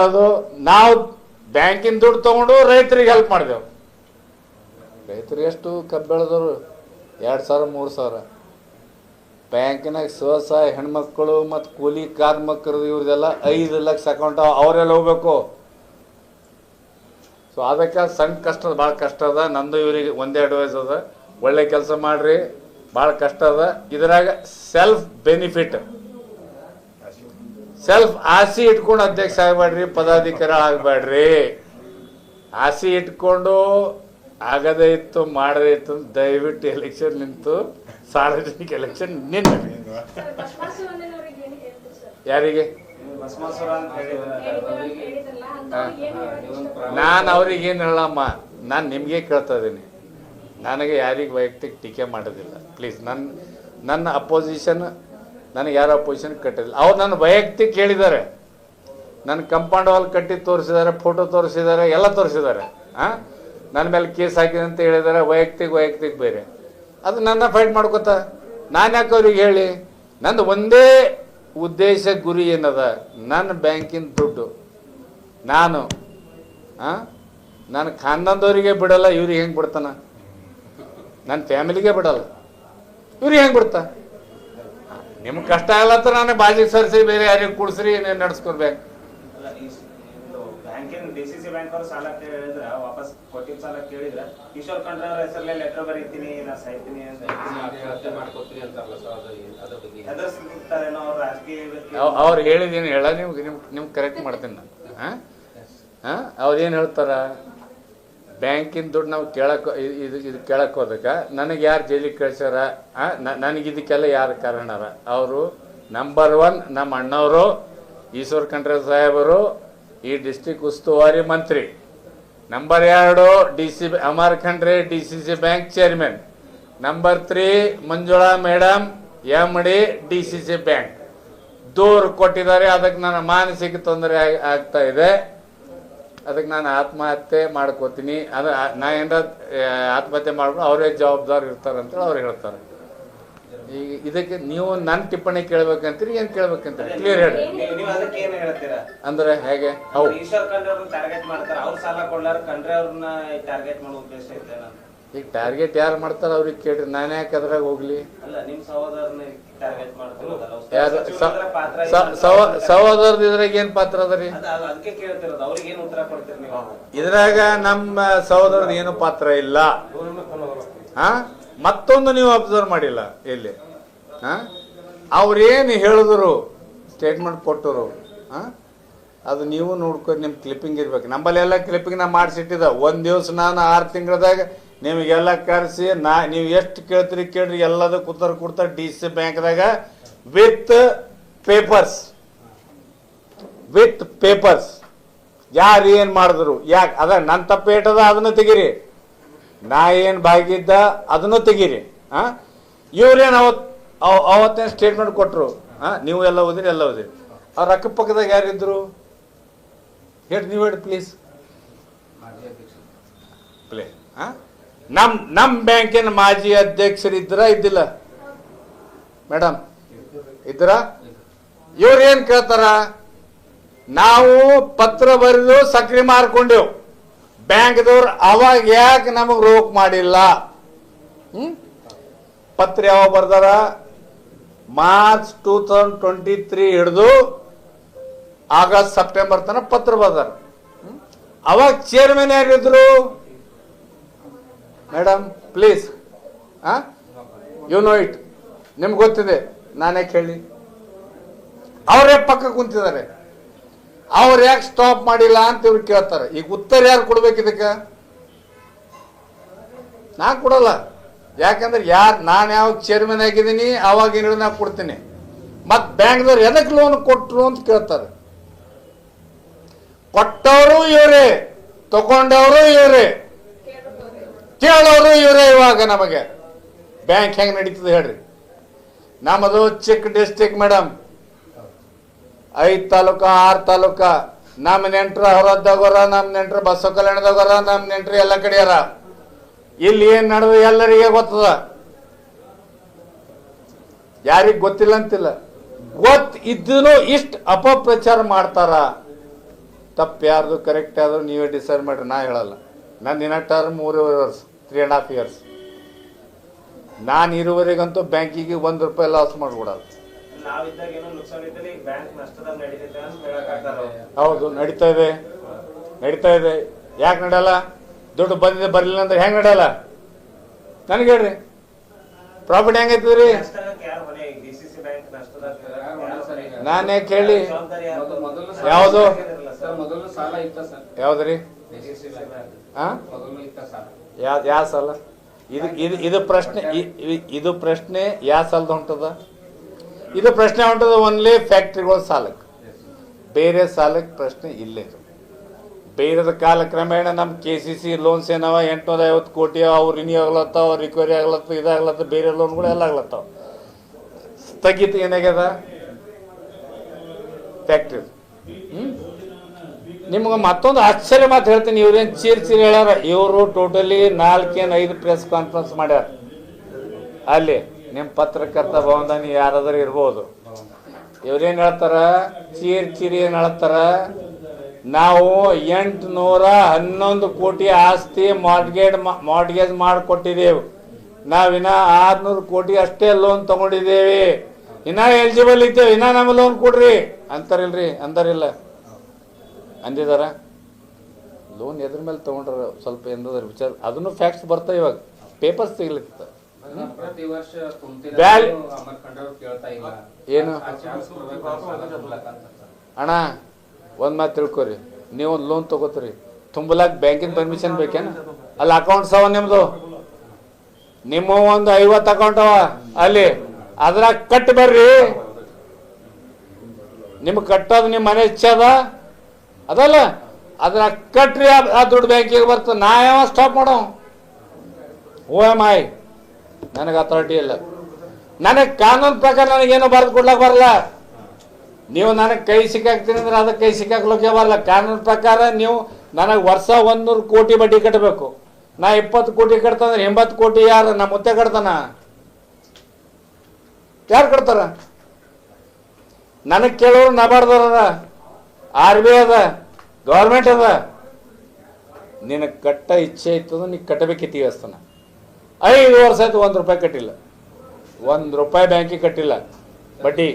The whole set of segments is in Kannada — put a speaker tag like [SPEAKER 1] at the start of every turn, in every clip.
[SPEAKER 1] ಹೇಳೋದು, ನಾವು ಬ್ಯಾಂಕಿನ ದುಡ್ಡು ತಗೊಂಡು ರೈತರಿಗೆ ಹೆಲ್ಪ್ ಮಾಡಿದೆವು. ರೈತರು ಎಷ್ಟು ಕಬ್ಬು ಬೆಳೆದ್ರು? ಎರಡು ಸಾವಿರ, ಮೂರು ಸಾವಿರ. ಬ್ಯಾಂಕಿನಾಗ ಸ್ವಸಹಾಯ ಹೆಣ್ಮಕ್ಳು ಮತ್ತು ಕೂಲಿ ಕಾರ್ಮಿಕರು ಇವ್ರದೆಲ್ಲ ಐದು ಲಕ್ಷ ಅಕೌಂಟ್ ಅವರೆಲ್ಲ ಹೋಗ್ಬೇಕು. ಸೊ ಅದಕ್ಕೆ ಸಣ್ಣ ಕಷ್ಟ, ಭಾಳ ಕಷ್ಟ ಅದ. ನಂದು ಇವರಿಗೆ ಒಂದೇ ಅಡ್ವೈಸ್ ಅದ. ಒಳ್ಳೆ ಕೆಲಸ ಮಾಡ್ರಿ, ಭಾಳ ಕಷ್ಟ ಅದ. ಇದ್ರಾಗ ಸೆಲ್ಫ್ ಬೆನಿಫಿಟ್ ಸೆಲ್ಫ್ ಆಸೆ ಇಟ್ಕೊಂಡು ಅಧ್ಯಕ್ಷ ಆಗಬೇಡ್ರಿ, ಪದಾಧಿಕಾರಿ ಆಗಬೇಡ್ರಿ. ಆಸೆ ಇಟ್ಕೊಂಡು ಆಗದೇ ಇತ್ತು, ಮಾಡದೇ ಇತ್ತು ದಯವಿಟ್ಟು ಎಲೆಕ್ಷನ್ ನಿಂತು, ಸಾರ್ವಜನಿಕ ಎಲೆಕ್ಷನ್ ನಿನ್ನ. ಯಾರಿಗೆ? ನಾನು ಅವ್ರಿಗೆ ಏನು ಹೇಳಮ್ಮ, ನಾನು ನಿಮಗೆ ಕೇಳ್ತಾ ಇದ್ದೀನಿ. ನನಗೆ ಯಾರಿಗೆ ವೈಯಕ್ತಿಕ ಟೀಕೆ ಮಾಡೋದಿಲ್ಲ. ಪ್ಲೀಸ್ ನನ್ನ ನನ್ನ ಅಪೋಸಿಷನ್ ನನಗೆ ಯಾರು ಪೊಸಿಷನ್ ಕಟ್ಟಿಲ್ಲ ಅವ್ರು ನನ್ನ ವೈಯಕ್ತಿಕ ಹೇಳಿದ್ದಾರೆ. ನನ್ನ ಕಂಪೌಂಡ್ ವಾಲ್ ಕಟ್ಟಿ ತೋರಿಸಿದ್ದಾರೆ ಫೋಟೋ ತೋರಿಸಿದ್ದಾರೆ, ಎಲ್ಲ ತೋರಿಸಿದ್ದಾರೆ. ಹಾಂ ನನ್ನ ಮೇಲೆ ಕೇಸ್ ಹಾಕಿದೆ ಅಂತ ಹೇಳಿದ್ದಾರೆ, ವೈಯಕ್ತಿಕ ವೈಯಕ್ತಿಕ ಬೇರೆ. ಅದು ನನ್ನ ಫೈಟ್ ಮಾಡ್ಕೋತ. ನಾನು ಯಾಕೆ ಅವ್ರಿಗೆ ಹೇಳಿ? ನಂದು ಒಂದೇ ಉದ್ದೇಶ ಗುರಿ ಏನದ? ನನ್ನ ಬ್ಯಾಂಕಿನ ದುಡ್ಡು. ನಾನು ಹಾಂ ನಾನು ಖಾನ್ದಂದವರಿಗೆ ಬಿಡಲ್ಲ, ಇವ್ರಿಗೆ ಹೆಂಗೆ ಬಿಡ್ತಾನ? ನನ್ನ ಫ್ಯಾಮಿಲಿಗೆ ಬಿಡಲ್ಲ. ಇವ್ರಿಗೆ ಹೆಂಗೆ ಬಿಡ್ತಾ? ನಿಮ್ಗೆ ಕಷ್ಟ ಆಗಲತ್ತ ನಾನು ಬಾಜಿಗೆ ಸರಿಸಿ ಬೇರೆ ಯಾರಿಗೆ ಕೂಡಿಸ್ರಿ ನೀವು ನಡ್ಸ್ಕೊಡ್ಬೇಕು.
[SPEAKER 2] ಅಲ್ಲ, ಈ ಬ್ಯಾಂಕಿನ ಡಿ ಸಿ ಸಿ ಬ್ಯಾಂಕ್ ಅವ್ರು ಸಾಲ ಕೇಳಿದ್ರ ವಾಪಸ್ ಕೊಟ್ಟಿದ್ದ ಸಾಲ ಕೇಳಿದ್ರ ಈಶ್ವರ್ ಖಂಡ್ರೆ ಅವ್ರ ಹೆಸರಲ್ಲೇ ಲೆಟರ್ ಬರೀತೀನಿ ನಾ ಸಾಯ್ತೀನಿ ಅಂತ
[SPEAKER 3] ಮಾಡ್ಕೊತೀನಿ ಅಂತಾರಲ್ಲ ಸರ್ ಅದು ಅದ್ರ ಬಗ್ಗೆ
[SPEAKER 2] ಹೆದರ್ಸ್ತಾರೇನೋ ಅವ್ರ ರಾಜಕೀಯ
[SPEAKER 1] ಅವ್- ಅವ್ರು ಹೇಳಿದ್ದೀನಿ ಹೇಳ ನಿಮ್ಗೆ ನಿಮ್ ನಿಮ್ಗೆ ಕರೆಕ್ಟ್ ಮಾಡ್ತೀನಿ ನಾನು. ಹಾಂ? ಹಾಂ? ಅವ್ರು ಏನು ಹೇಳ್ತಾರ? ಬ್ಯಾಂಕಿನ ದುಡ್ಡು ನಾವು ಕೇಳಕ್ಕೆ ಇದು ಇದು ಕೇಳಕ್ಕೆ ಹೋದಕ್ಕೆ, ನನಗೆ ಯಾರು ಜೈಲಿಗೆ ಕಳ್ಸ್ಯಾರ? ನನಗೆ ಇದಕ್ಕೆಲ್ಲ ಯಾರು ಕಾರಣರ? ಅವರು ನಂಬರ್ ಒನ್ ನಮ್ಮ ಅಣ್ಣವರು, ಈಶ್ವರ್ ಖಂಡ್ರೆ ಸಾಹೇಬರು, ಈ ಡಿಸ್ಟಿಕ್ ಉಸ್ತುವಾರಿ ಮಂತ್ರಿ. ನಂಬರ್ ಎರಡು, D C Amar Khandre, D C C bank chairman. Number three, Manjula madam, M D D C C bank. ದೂರು ಕೊಟ್ಟಿದ್ದಾರೆ ಅದಕ್ಕೆ ನನ್ನ ಮಾನಸಿಕ ತೊಂದರೆ ಆಗ್- ಆಗ್ತಾ ಇದೆ. ಅದಕ್ಕೆ ನಾನು ಆತ್ಮಹತ್ಯೆ ಮಾಡ್ಕೋತೀನಿ. ಅದು ನಾ ಏನಾರ ಆತ್ಮಹತ್ಯೆ ಮಾಡ್ಕೊಂಡು ಅವರೇ ಜವಾಬ್ದಾರಿ ಇರ್ತಾರೆ ಅಂತೇಳಿ ಅವ್ರು ಹೇಳ್ತಾರೆ. ಈಗ ಇದಕ್ಕೆ ನೀವು ನನ್ನ ಟಿಪ್ಪಣಿ ಕೇಳ್ಬೇಕಂತೀರಿ ಏನು ಕೇಳ್ಬೇಕಂತೀರಿ? ಕ್ಲಿಯರ್ ಹೇಳಿ. ಅಂದ್ರೆ ಹೇಗೆ? ಹೌದು.
[SPEAKER 2] ಅಂದ್ರೆ
[SPEAKER 1] ಈಗ ಟಾರ್ಗೆಟ್ ಯಾರು ಮಾಡ್ತಾರ ಅವ್ರಿಗೆ ಕೇಳ್ರಿ ನಾನು ಯಾಕೆ ಅದ್ರಾಗ ಹೋಗ್ಲಿ? ಸಹೋದರದ ಇದ್ರಾಗ ಏನು ಪಾತ್ರ ಅದ ರೀ?
[SPEAKER 2] ಅದ ಅದ- ಅದಕ್ಕೆ ಕೇಳ್ತಿರೋದು ಅವ್ರಿಗೆ ಏನ್ ಉತ್ತರ ಕೊಡ್ತೀರಿ ನೀವು?
[SPEAKER 1] ಇದ್ರಾಗ ನಮ್ಮ ಸಹೋದರದ ಏನು ಪಾತ್ರ ಇಲ್ಲ. ಹಾ ಮತ್ತೊಂದು ನೀವು ಅಬ್ಸರ್ವ್ ಮಾಡಿಲ್ಲ ಇಲ್ಲಿ. ಹಾ ಅವ್ರೇನು ಹೇಳಿದ್ರು ಸ್ಟೇಟ್ಮೆಂಟ್ ಕೊಟ್ಟರು ಹಾ ಅದು ನೀವು ನೋಡ್ಕೊಂಡು ನಿಮ್ಮ ಕ್ಲಿಪ್ಪಿಂಗ್ ಇರ್ಬೇಕು. ನಮ್ಮಲ್ಲೆಲ್ಲ ಕ್ಲಿಪ್ಪಿಂಗ್ ನಾ ಮಾಡಿಸಿಟ್ಟಿದ್ದ. ಒಂದು ದಿವಸ ನಾನು ಆರು ತಿಂಗಳದಾಗ ನಿಮಗೆಲ್ಲ ಕರೆಸಿ ನಾ ನೀವು ಎಷ್ಟು ಕೇಳ್ತೀರಿ ಕೇಳ್ರಿ ಎಲ್ಲದಕ್ಕೂ ಉತ್ತರ ಕೊಡ್ತಾರೆ ಡಿ ಸಿ ಬ್ಯಾಂಕ್ದಾಗ. With papers. With papers. ಯಾರು ಏನು ಮಾಡಿದ್ರು? ಯಾಕೆ? ಅದ ನನ್ನ ತಪ್ಪೇಟದ ಅದನ್ನು ತೆಗೀರಿ. ನಾ ಏನು ಬಾಗಿದ್ದ ಅದನ್ನು ತೆಗೀರಿ. ಹಾಂ ಇವ್ರೇನು ಅವತ್ತು ಅವತ್ತೇನು ಸ್ಟೇಟ್ಮೆಂಟ್ ಕೊಟ್ಟರು ಹಾಂ ನೀವು ಎಲ್ಲ ಓದಿರಿ ಎಲ್ಲ ಓದಿರಿ. ಅವ್ರ ಅಕ್ಕಪಕ್ಕದಾಗ ಯಾರಿದ್ರು ಹೇಳಿ ನೀವು ಹೇಳಿ ಪ್ಲೀಸ್ ಪ್ಲೇ ಹಾಂ ನಮ್ಮ ನಮ್ಮ ಬ್ಯಾಂಕಿನ ಮಾಜಿ ಅಧ್ಯಕ್ಷರಿದ್ರ ಇದ್ದಿಲ್ಲ. ಮೇಡಮ್ ಇದ್ರ ಇವ್ರು ಏನು ಕೇಳ್ತಾರ? ನಾವು ಪತ್ರ ಬರೆದು ಸಕ್ರಿ ಮಾರ್ಕೊಂಡೆವು. ಬ್ಯಾಂಕ್ದವ್ರು ಅವಾಗ ಯಾಕೆ ನಮಗೆ ರೋಕ್ ಮಾಡಿಲ್ಲ? ಹ್ಮ್? ಪತ್ರ ಯಾವಾಗ ಬರ್ದಾರ? March two thousand twenty three ಹಿಡಿದು ಆಗಸ್ಟ್ ಸೆಪ್ಟೆಂಬರ್ ತನಕ ಪತ್ರ ಬರ್ದಾರ. ಅವಾಗ ಚೇರ್ಮನ್ ಯಾರಿದ್ರು? ಮೇಡಮ್ ಪ್ಲೀಸ್ ಹಾ ಯು ನೋ ಇಟ್ ನಿಮ್ಗೆ ಗೊತ್ತಿದೆ. ನಾನೇ ಕೇಳಿ ಅವರೇ ಪಕ್ಕ ಕುಂತಿದ್ದಾರೆ? ಅವ್ರು ಯಾಕೆ ಸ್ಟಾಪ್ ಮಾಡಿಲ್ಲ ಅಂತ ಇವ್ರು ಕೇಳ್ತಾರೆ. ಈಗ ಉತ್ತರ ಯಾರು ಕೊಡ್ಬೇಕು ಇದಕ್ಕೆ? ನಾ ಕೊಡಲ್ಲ. ಯಾಕಂದ್ರೆ ಯಾರು, ನಾನು ಯಾವ ಚೇರ್ಮನ್ ಆಗಿದ್ದೀನಿ, ಅವಾಗ ಏನು ನಾ ಕೊಡ್ತೀನಿ. ಮತ್ತು ಬ್ಯಾಂಕ್ದವ್ರು ಎದಕ್ಕೆ ಲೋನ್ ಕೊಟ್ಟರು ಅಂತ ಕೇಳ್ತಾರೆ. ಕೊಟ್ಟವರು ಇವರೇ, ತಗೊಂಡವರು ಇವರೇ. ಕೇಳೋರು ಇವರೇ ಇವಾಗ ನಮಗೆ. ಬ್ಯಾಂಕ್ ಹೆಂಗೆ ನಡೀತದೆ ಹೇಳ್ರಿ. ನಮ್ಮದು ಚಿಕ್ಕ ಡಿಸ್ಟಿಕ್ ಮೇಡಮ್ ಐದು ತಾಲೂಕ, ಆರು ತಾಲೂಕ. ನಮ್ಮ ನೆಂಟ್ರ ಹೊರದ್ದಾಗೋರ ನಮ್ಮ ನೆಂಟ್ರ ಬಸವ ಕಲ್ಯಾಣದಾಗೋರ ನಮ್ಮ ನೆಂಟ್ರು ಎಲ್ಲ ಕಡೆಯಾರ. ಇಲ್ಲಿ ಏನ್ ನಡೆದು ಎಲ್ಲರಿಗೆ ಗೊತ್ತದ? ಯಾರಿಗೆ ಗೊತ್ತಿಲ್ಲ ಅಂತಿಲ್ಲ. ಗೊತ್ತ ಇದ್ದೂ ಇಷ್ಟ ಅಪಪ್ರಚಾರ ಮಾಡ್ತಾರ. ತಪ್ಪು ಯಾರ್ದು ಕರೆಕ್ಟ್ ಆದ್ರೂ ನೀವೇ ಡಿಸೈಡ್ ಮಾಡ್ರಿ, ನಾ ಹೇಳಲ್ಲ. ನನ್ನ ಇನ್ನ ಟರ್ಮ್ ಮೂರುವರೆ ವರ್ಷ. ತ್ರೀ ಆ್ಯಂಡ್ ಹಾಫ್ ಇಯರ್ಸ್ ನಾನು ಇರುವರೆಗಂತೂ ಬ್ಯಾಂಕಿಗೆ ಒಂದು ರೂಪಾಯಿ ಲಾಸ್ ಮಾಡಿಬಿಡೋದು. ಹೌದು ನಡೀತಾ ಇದೆ. ನಡೀತಾ ಇದೆ. ಯಾಕೆ ನಡೆಯಲ್ಲ? ದುಡ್ಡು ಬಂದಿದೆ ಬರಲಿಲ್ಲ ಅಂದ್ರೆ ಹೆಂಗೆ ನಡೆಯಲ್ಲ? ನನಗೆ ಹೇಳ್ರಿ. ಪ್ರಾಫಿಟ್
[SPEAKER 3] ಹೆಂಗೈತದ ರೀ?
[SPEAKER 1] ನಾನೇ ಕೇಳಿ.
[SPEAKER 2] ಯಾವುದು ಯಾವ್ದು
[SPEAKER 3] ರೀ ಮೊದಲು
[SPEAKER 1] ಯಾವುದು?
[SPEAKER 3] ಸರ್. ಮೊದಲು
[SPEAKER 1] ಯಾ ಯಾವ ಸಾಲ? ಇದು ಇದು ಇದು ಪ್ರಶ್ನೆ ಇದು ಪ್ರಶ್ನೆ ಯಾವ ಸಾಲದ ಹೊಂಟದ? ಇದು ಪ್ರಶ್ನೆ ಹೊಂಟದ ಓನ್ಲಿ ಫ್ಯಾಕ್ಟ್ರಿಗಳ ಸಾಲಕ್ಕೆ ಬೇರೆ ಸಾಲಕ್ಕೆ ಪ್ರಶ್ನೆ ಇಲ್ಲೇ ಇದು ಬೇರೆದ ಕಾಲಕ್ರಮೇಣ ನಮ್ಮ ಕೆ ಸಿ ಸಿ ಲೋನ್ಸ್ ಏನವ? ಎಂಟುನೂರ ಐವತ್ತು ಕೋಟಿ ಅವ್ರು ರಿನ್ಯೂ ಆಗ್ಲತ್ತಾವ ರಿಕವರಿ ಆಗ್ಲತ್ತ, ಇದಾಗ್ಲತ್ತ, ಬೇರೆ ಲೋನ್ಗಳು ಎಲ್ಲ ಆಗ್ಲತ್ತಾವ ಸ್ಥಗಿತ ಏನಾಗ್ಯದ? ಫ್ಯಾಕ್ಟ್ರಿ ನಿಮ್ಗೆ ಮತ್ತೊಂದು ಆಶ್ಚರ್ಯ ಮಾತು ಹೇಳ್ತೀನಿ. ಇವ್ರೇನು ಚೀರ್ ಚೀರ್ ಹೇಳ್ಯಾರ. ಇವರು ಟೋಟಲಿ ನಾಲ್ಕೇನು ಐದು ಪ್ರೆಸ್ ಕಾನ್ಫರೆನ್ಸ್ ಮಾಡ್ಯಾರ. ಅಲ್ಲಿ ನಿಮ್ಮ ಪತ್ರಕರ್ತ ಭವನದಾನಿ ಯಾರಾದರೂ ಇರ್ಬೋದು. ಇವ್ರೇನು ಹೇಳ್ತಾರ? ಚೀರ್ ಚೀರಿ ಏನು ಹೇಳ್ತಾರ? ನಾವು ಎಂಟುನೂರ ಹನ್ನೊಂದು ಕೋಟಿ ಆಸ್ತಿ ಮಾರ್ಗೇಡ್ ಮಾರ್ಗೇಜ್ ಮಾಡಿಕೊಟ್ಟಿದ್ದೇವೆ ನಾವಿನ ಆರ್ನೂರು ಕೋಟಿ ಅಷ್ಟೇ ಲೋನ್ ತಗೊಂಡಿದ್ದೇವೆ ಇನ್ನ ಎಲಿಜಿಬಲ್ ಇದ್ದೇವೆ. ಇನ್ನ ನಮ್ಮ ಲೋನ್ ಕೊಡ್ರಿ. ಅಂತಾರಿಲ್ರಿ ಅಂತಾರಿಲ್ಲ ಅಂದಿದಾರ ಲೋನ್ ಎದ್ರ ಮೇಲೆ ತಗೊಂಡ್ರ ಸ್ವಲ್ಪ ಎಂದ್ರೆ ವಿಚಾರ ಅದನ್ನು ಫ್ಯಾಕ್ಟ್ಸ್ ಬರ್ತಾ ಇವಾಗ. ಪೇಪರ್ಸ್
[SPEAKER 3] ಇಲ್ಲ.
[SPEAKER 1] ಏನು? ಅಣ್ಣ ಒಂದು ಮಾತು ತಿಳ್ಕೊರಿ. ನೀವು ಒಂದು ಲೋನ್ ತಗೋತೀರಿ. ತುಂಬಲಾಕ್ ಬ್ಯಾಂಕಿನ ಪರ್ಮಿಷನ್ ಬೇಕೇನ? ಅಲ್ಲಿ ಅಕೌಂಟ್ಸ್ ಅವ ನಿಮ್ದು. ನಿಮ್ಮ ಒಂದು ಐವತ್ತು ಅಕೌಂಟ್ ಅವ. ಅಲ್ಲಿ ಅದ್ರಾಗ ಕಟ್ ಬರ್ರಿ. ನಿಮ್ಗೆ ಕಟ್ಟೋದು ನಿಮ್ಮ ಮನೆ ಇಚ್ಛೆ ಅದ. ಅದಲ್ಲ, ಅದ್ರ ಕಟ್ರಿ ಆ- ದುಡ್ಡು ಬ್ಯಾಂಕಿಗೆ ಬರ್ತದೆ. ನಾ ಯಾವ ಸ್ಟಾಪ್ ಮಾಡೋ ಓ ಎಂ ಐ ನನಗೆ ಅಥಾರಿಟಿ ಇಲ್ಲ. ನನಗೆ ಕಾನೂನು ಪ್ರಕಾರ ನನಗೇನು ಬರೆದು ಕೊಡ್ಲಕ್ಕೆ ಬರಲ್ಲ. ನೀವು ನನಗೆ ಕೈ ಸಿಕ್ಕಾಕ್ತೀನಿ ಅಂದ್ರೆ ಅದಕ್ಕೆ ಕೈ ಸಿಕ್ಕಾಕ್ಲಕ್ಕೆ ಬರಲ್ಲ. ಕಾನೂನು ಪ್ರಕಾರ ನೀವು ನನಗೆ ವರ್ಷ ಒಂದೂರು ಕೋಟಿ ಬಡ್ಡಿ ಕಟ್ಟಬೇಕು ನಾ ಇಪ್ಪತ್ತು ಕೋಟಿ ಕಟ್ತಂದ್ರೆ ಎಂಬತ್ತು ಕೋಟಿ ಯಾರು? ನಮ್ಮ ಮುತ್ತೆ ಕಟ್ತಾನ? ಯಾರು ಕಟ್ತಾರ? ನನಗೆ ಕೇಳೋರು ಅದ ಆರ್ ಬಿ ಅದ ಗೌರ್ಮೆಂಟ್ ಅದ. ನಿನಗೆ ಕಟ್ಟ ಇಚ್ಛೆ ಇತ್ತು ಅಂದ್ರೆ ನೀ ಕಟ್ಟಬೇಕಿತ್ತು ಈ ವ್ಯವಸ್ಥೆನ ಐದು ವರ್ಷ ಆಯ್ತು ಒಂದು ರೂಪಾಯಿ ಕಟ್ಟಿಲ್ಲ. ಒಂದು ರೂಪಾಯಿ ಬ್ಯಾಂಕಿಗೆ ಕಟ್ಟಿಲ್ಲ. ಬಡ್ಡಿ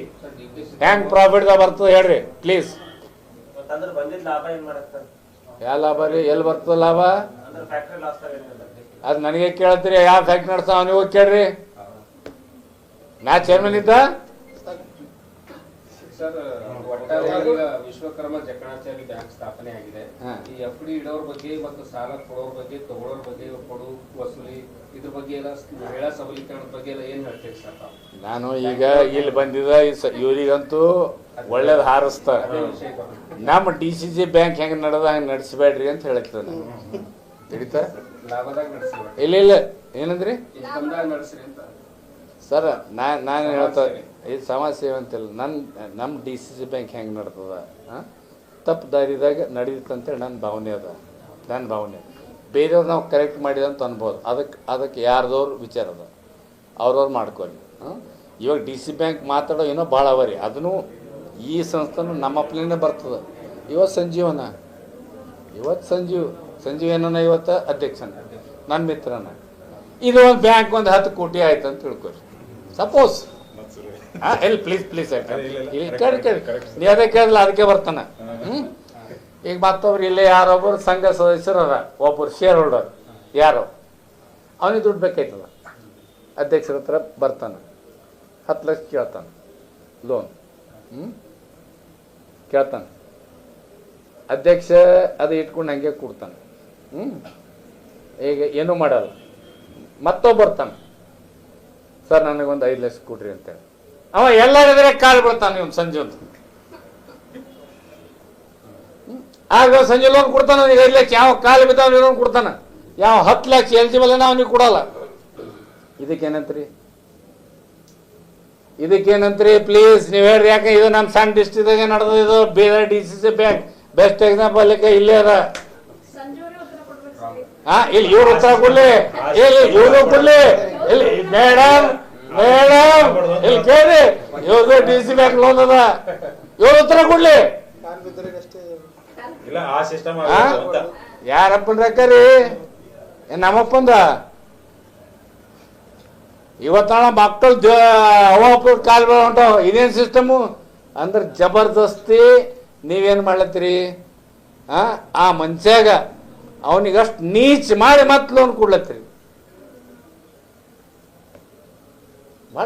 [SPEAKER 3] ಹ್ಯಾಂಗ್ DPC
[SPEAKER 1] ಪ್ರಾಫಿಟ್ ಬರ್ತದೆ ಹೇಳ್ರಿ ಪ್ಲೀಸ್ ಯಾವ ಲಾಭ ರೀ? ಎಲ್ಲಿ ಬರ್ತದ ಲಾಭ? ಅದು ನನಗೆ ಕೇಳತ್ತೀರಿ ಯಾವ ಫ್ಯಾಕ್ಟ್ರಿ ನಡೆಸ್ತಾವ ನೀವು ಕೇಳ್ರಿ. ನಾ ಚೇರ್ಮನ್ ಇದ್ದ?
[SPEAKER 3] ಸರ್ ಒಟ್ಟಾರೆ ಈಗ ವಿಶ್ವಕರ್ಮ ಜಕಣಾಚಾರಿ ಬ್ಯಾಂಕ್ ಸ್ಥಾಪನೆ ಆಗಿದೆ. ಈ ಎಫ್ ಡಿ ಇಡೋರ್ ಬಗ್ಗೆ ಮತ್ತು ಸಾಲ ಕೊಡೋರ್ ಬಗ್ಗೆ ತಗೊಳ್ಳೋರ್ ಬಗ್ಗೆ ಕೊಡು ವಸೂಲಿ ಇದ್ರ ಬಗ್ಗೆ ಎಲ್ಲ ಮಹಿಳಾ ಸಬಲೀಕರಣದ ಬಗ್ಗೆ ಎಲ್ಲ ಏನ್ ಹೇಳ್ತೀರಿ ಸರ್
[SPEAKER 1] ನಾನು ಈಗ ಇಲ್ಲಿ ಬಂದಿದ ಇವರಿಗಂತೂ ಒಳ್ಳೇದ್ ಹಾರಿಸ್ತಾರೆ. ನಮ್ಮ ಡಿ ಸಿ ಸಿ ಬ್ಯಾಂಕ್ ಹೆಂಗ್ ನಡೆದ ಹಂಗೆ ನಡೆಸಬೇಡ್ರಿ ಅಂತ ಹೇಳ್ತೇನೆ ನಾನು.
[SPEAKER 3] ನಡೆಸಿ
[SPEAKER 1] ಇಲ್ಲ ಇಲ್ಲ. ಏನಂದ್ರಿ?
[SPEAKER 3] ನಡೆಸ್ರಿ ಅಂತ.
[SPEAKER 1] ಸರ್ ನಾ ನಾನು ಹೇಳ್ತಾ ಇದು ಸಮಾಜ ಸೇವೆ ಅಂತಿಲ್ಲ. ನನ್ನ ನಮ್ಮ ಡಿ ಸಿ ಸಿ ಬ್ಯಾಂಕ್ ಹೆಂಗೆ ನಡ್ತದ ತಪ್ಪು ದಾರಿದಾಗ ನಡೀತಂತೇಳಿ ನನ್ನ ಭಾವನೆ ಅದ. ನನ್ನ ಭಾವನೆ. ಬೇರೆಯವ್ರು ನಾವು ಕರೆಕ್ಟ್ ಮಾಡಿದ ಅಂತ ಅನ್ಬೋದು. ಅದಕ್ಕೆ ಅದಕ್ಕೆ ಯಾರ್ದವ್ರು ವಿಚಾರ ಅದ. ಅವ್ರವ್ರು ಮಾಡ್ಕೊಳ್ಳಿ. ಹಾಂ? ಇವಾಗ ಡಿ ಸಿ ಬ್ಯಾಂಕ್ ಮಾತಾಡೋ ಏನೋ ಭಾಳ ಅವ ರೀ ಅದನ್ನು ಈ ಸಂಸ್ಥೆನೂ ನಮ್ಮ ಅಪ್ಲಿನೇ ಬರ್ತದೆ. ಇವತ್ತು ಸಂಜೀವನ? ಇವತ್ತು ಸಂಜೀವ್ ಸಂಜೀವ್ ಏನನ ಇವತ್ತು? ಅಧ್ಯಕ್ಷನ. ನನ್ನ ಮಿತ್ರನ. ಇದು ಒಂದು ಬ್ಯಾಂಕ್ ಒಂದು ಹತ್ತು ಕೋಟಿ ಆಯ್ತು ಅಂತ ತಿಳ್ಕೊರಿ ಸಪೋಸ್ ಎಲ್ಲಿ ಪ್ಲೀಸ್ ಪ್ಲೀಸ್ ಇಲ್ಲಿ ಕೇಳಿ ಕೇಳಿ ನೀ ಅದೇ ಕೇಳಲ್ಲ ಅದಕ್ಕೆ ಬರ್ತಾನೆ. ಹ್ಞೂ ಈಗ ಮತ್ತೊಬ್ರು ಇಲ್ಲೇ ಯಾರೊಬ್ಬರು ಸಂಘ ಸದಸ್ಯರು ಅದ ಒಬ್ಬರು ಶೇರ್ ಹೋಲ್ಡರ್ ಯಾರು? ಅವನಿಗೆ ದುಡ್ಡು ಬೇಕಾಯ್ತದ. ಅಧ್ಯಕ್ಷರ ಹತ್ರ ಬರ್ತಾನೆ. ಹತ್ತು ಲಕ್ಷ ಕೇಳ್ತಾನೆ. ಲೋನ್ ಹ್ಞೂ ಕೇಳ್ತಾನೆ. ಅಧ್ಯಕ್ಷ ಅದು ಇಟ್ಕೊಂಡು ಹಂಗೆ ಕೊಡ್ತಾನೆ. ಹ್ಞೂ ಈಗ ಏನೂ ಮಾಡಲ್ಲ. ಮತ್ತೊಬ್ಬ ಬರ್ತಾನೆ. ಸರ್ ನನಗೊಂದು ಐದು ಲಕ್ಷ ಕೊಡ್ರಿ ಅಂತೇಳಿ ಅವ ಎಲ್ಲರಿದ್ರೆ ಕಾಲು ಬಿಡ್ತಾನೆ ಇವನ್ ಸಂಜೆ ಒಂದು ಆಗ ಸಂಜೆ ಲೋನ್ ಕೊಡ್ತಾನ ಅವ್ನಿಗೆ ಐದು ಲಕ್ಷ. ಯಾವ ಕಾಲು ಬಿದ್ದಾವ ಲೋನ್ ಕೊಡ್ತಾನ. ಯಾವ ಹತ್ತು ಲಕ್ಷ ಎಲಿಜಿಬಲ್ ಏನೋ ಅವನಿಗೆ ಕೊಡಲ್ಲ. ಇದಕ್ಕೇನಂತ್ರಿ? ಇದಕ್ಕೇನಂತ್ರಿ? ಪ್ಲೀಸ್ ನೀವು ಹೇಳ್ರಿ ಯಾಕೆ ಇದು ನಮ್ಮ ಸಣ್ಣ ಡಿಸ್ಟ್ರಿಕ್ಟಾಗೆ ನಡೆದ ಇದು? ಬೇರೆ D C C bank best example ಇಲ್ಲೇ ಅದ. ಹಾ ಇಲ್ಲಿ ಇವ್ರ ಉತ್ತರ ಕೊಡ್ಲಿ. ಇಲ್ಲಿ ಇವರು ಕೊಡ್ಲಿ. ಇಲ್ಲಿ ಮೇಡಮ್ ಮೇಡಮ್ ಇಲ್ಲಿ ಕೇಳಿ ಇವ್ರದ್ದು ಡಿ ಸಿ ಬ್ಯಾಂಕ್ ಲೋನ್ ಅದ ಇವ್ರು ಉತ್ತರ ಕೊಡ್ಲಿ
[SPEAKER 4] ಇಲ್ಲ ಆ ಸಿಸ್ಟಮ್
[SPEAKER 1] ಆ?
[SPEAKER 4] ಅಂತ
[SPEAKER 1] ಯಾರಪ್ಪನ ರೊಕ್ಕ ರೀ ಏನ್ ನಮ್ಮಪ್ಪಂದ ಇವತ್ತಾಳ ಮಕ್ಕಳು ಅವ ಅಪ್ಪ ಕಾಲ್ ಹೊಂಟಾವ ಇದೇನು ಸಿಸ್ಟಮು ಅಂದ್ರೆ ಜಬರ್ದಸ್ತಿ ನೀವೇನು ಮಾಡ್ಲತ್ತೀರಿ ಆ ಆ ಮನ್ಷ್ಯಾಗ ಅವನಿಗಷ್ಟು ನೀಚ್ ಮಾಡಿ ಮತ್ತೆ ಲೋನ್ ಕೊಡ್ಲತ್ತೀರಿ ಭಾಳ ತಪ್ಪಿದಾಗ್ಯದ.
[SPEAKER 3] ಈಗ ರೈತರು ಸರ್ ಸ್ಟ್ರೈಕ್ ಮಾಡ್ತಾ ಇದ್ದಾರೆ ಡಿ ಸಿ ಸಿ ಬ್ಯಾಂಕಿಂದ ಸೌಲಭ್ಯಗಳು ಸಿಗ್ತಾ ಇಲ್ಲ ಸಾಲ ಇಲ್ಲ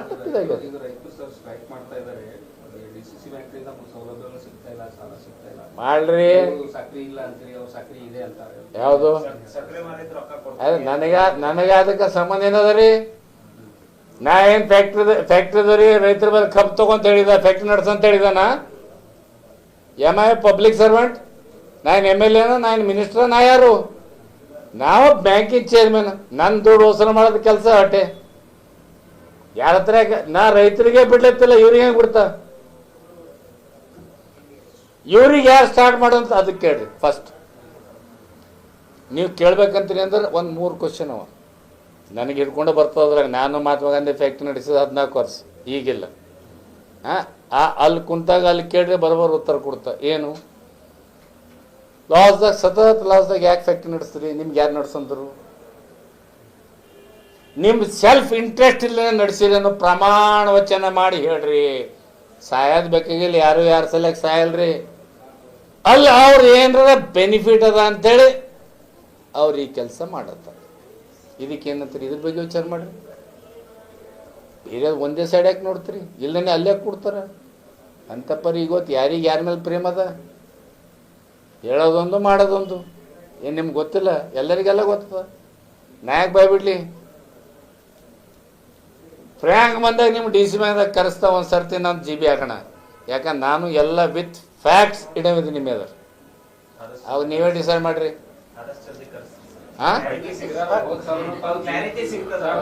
[SPEAKER 1] ಮಾಡ್ರಿ.
[SPEAKER 3] ನೀವು ಸಕ್ರಿ ಇಲ್ಲ ಅಂತೀರಿ ಅವ್ರು ಸಕ್ರಿ ಇದೆ ಅಂತಾರೆ.
[SPEAKER 1] ಯಾವುದು? ನನಗ ನನಗೆ ಅದಕ್ಕೆ ಸಂಬಂಧ ಏನದ ರೀ? ನಾ ಏನು ಫ್ಯಾಕ್ಟ್ರಿ ಫ್ಯಾಕ್ಟ್ರಿ ರೀ ರೈತರ ಮೇಲೆ ಕಬ್ ತಗೊಂತ ಹೇಳಿದ ಫ್ಯಾಕ್ಟ್ರಿ ನಡ್ಸಂತ ಹೇಳಿದಾನ? ಎಂ ಐ ಪಬ್ಲಿಕ್ ಸರ್ವೆಂಟ್ ನಾನು ಎಂ ಎಲ್ ಎನ ನಾನು ಮಿನಿಸ್ಟರ್ ನಾ ಯಾರು? ನಾವು ಬ್ಯಾಂಕಿನ ಚೇರ್ಮನ್ ನನ್ನ ದುಡ್ಡು ವಸೂಲು ಮಾಡೋದು ಕೆಲಸ ಅಟ್ಟೆ. ಯಾರ ಹತ್ರ ನಾ ರೈತರಿಗೆ ಬಿಡ್ಲತ್ತಿಲ್ಲ, ಇವ್ರಿಗೆ ಹೆಂಗೆ ಬಿಡ್ತಾ? ಇವ್ರಿಗೆ ಯಾರು ಸ್ಟಾರ್ಟ್ ಮಾಡೋಂತ ಅದಕ್ಕೆ ಕೇಳ್ರಿ ಫಸ್ಟ್ ನೀವು ಕೇಳ್ಬೇಕಂತೀನಿ ಅಂದ್ರೆ ಒಂದು ಮೂರು ಕ್ವಶನ್ ಅವ. ನನಗೆ ಹಿಡ್ಕೊಂಡು ಬರ್ತದ್ರಾಗ ನಾನು ಮಹಾತ್ಮ ಗಾಂಧಿ ಫ್ಯಾಕ್ಟ್ರಿ ನಡೆಸಿದ ಹದಿನಾಲ್ಕು ವರ್ಷ. ಈಗಿಲ್ಲ. ಹಾಂ ಆ ಅಲ್ಲಿ ಕುಂತಾಗ ಅಲ್ಲಿ ಕೇಳಿದ್ರೆ ಬರೋಬರ್ ಉತ್ತರ ಕೊಡ್ತಾ. ಏನು? ಲಾಸ್ದಾಗ ಸತತ ಲಾಸ್ದಾಗ ಯಾಕೆ ಫ್ಯಾಕ್ಟ್ರಿ ನಡೆಸ್ತೀರಿ? ನಿಮ್ಗೆ ಯಾರು ನಡೆಸಂದ್ರು? ನಿಮ್ಮ ಸೆಲ್ಫ್ ಇಂಟ್ರೆಸ್ಟ್ ಇಲ್ಲ ನಡೆಸಿರಿ ಪ್ರಮಾಣ ವಚನ ಮಾಡಿ ಹೇಳ್ರಿ. ಸಾಯದ್ ಬೇಕಾಗಿಲ್ಲ, ಯಾರು ಯಾರು ಸಲಕ್ ಸಾಯಲ್ರಿ? ಅಲ್ಲ, ಅವ್ರು ಏನಾರ ಬೆನಿಫಿಟ್ ಅದ ಅಂತೇಳಿ ಅವ್ರು ಈ ಕೆಲಸ ಮಾಡತ್ತಾರೆ. ಇದಕ್ಕೆ ಏನಂತೀರಿ? ಇದ್ರ ಬಗ್ಗೆ ವಿಚಾರ ಮಾಡ್ರಿ. ಬೇರೆ ಒಂದೇ ಸೈಡ್ ಯಾಕೆ ನೋಡ್ತೀರಿ? ಇಲ್ಲನೇ ಅಲ್ಲೇ ಕೊಡ್ತಾರೆ. ಅಂತ ಪರಿ ಗೊತ್ತು ಯಾರಿಗೆ ಯಾರ ಮೇಲೆ ಪ್ರೇಮ ಅದ? ಹೇಳೋದೊಂದು, ಮಾಡೋದೊಂದು. ಏನು ನಿಮ್ಗೆ ಗೊತ್ತಿಲ್ಲ? ಎಲ್ಲರಿಗೆಲ್ಲ ಗೊತ್ತದ? ನಾ ಯಾಕೆ ಬಾಯ್ಬಿಡ್ಲಿ ಫ್ರ್ಯಾಂಕ್ ಬಂದಾಗ ನಿಮ್ಮ ಡಿ ಸಿ ಮ್ಯಾಗ ಕರೆಸ್ತಾ ಒಂದು ಸರ್ತಿ ನಾನು ಜಿ ಬಿ ಹಾಕೋಣ. ಯಾಕಂದ್ರೆ ನಾನು ಎಲ್ಲ ವಿತ್ ಫ್ಯಾಕ್ಟ್ಸ್ ಇಡವಿದ್ದೀನಿ ನಿಮ್ಮ ಎದುರು ಅವಾಗ ನೀವೇ ಡಿಸೈಡ್ ಮಾಡಿರಿ. ಹಾಂ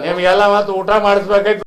[SPEAKER 1] ನಿಮಗೆಲ್ಲ ಮತ್ತೆ ಊಟ ಮಾಡಿಸ್ಬೇಕಾಯ್ತು.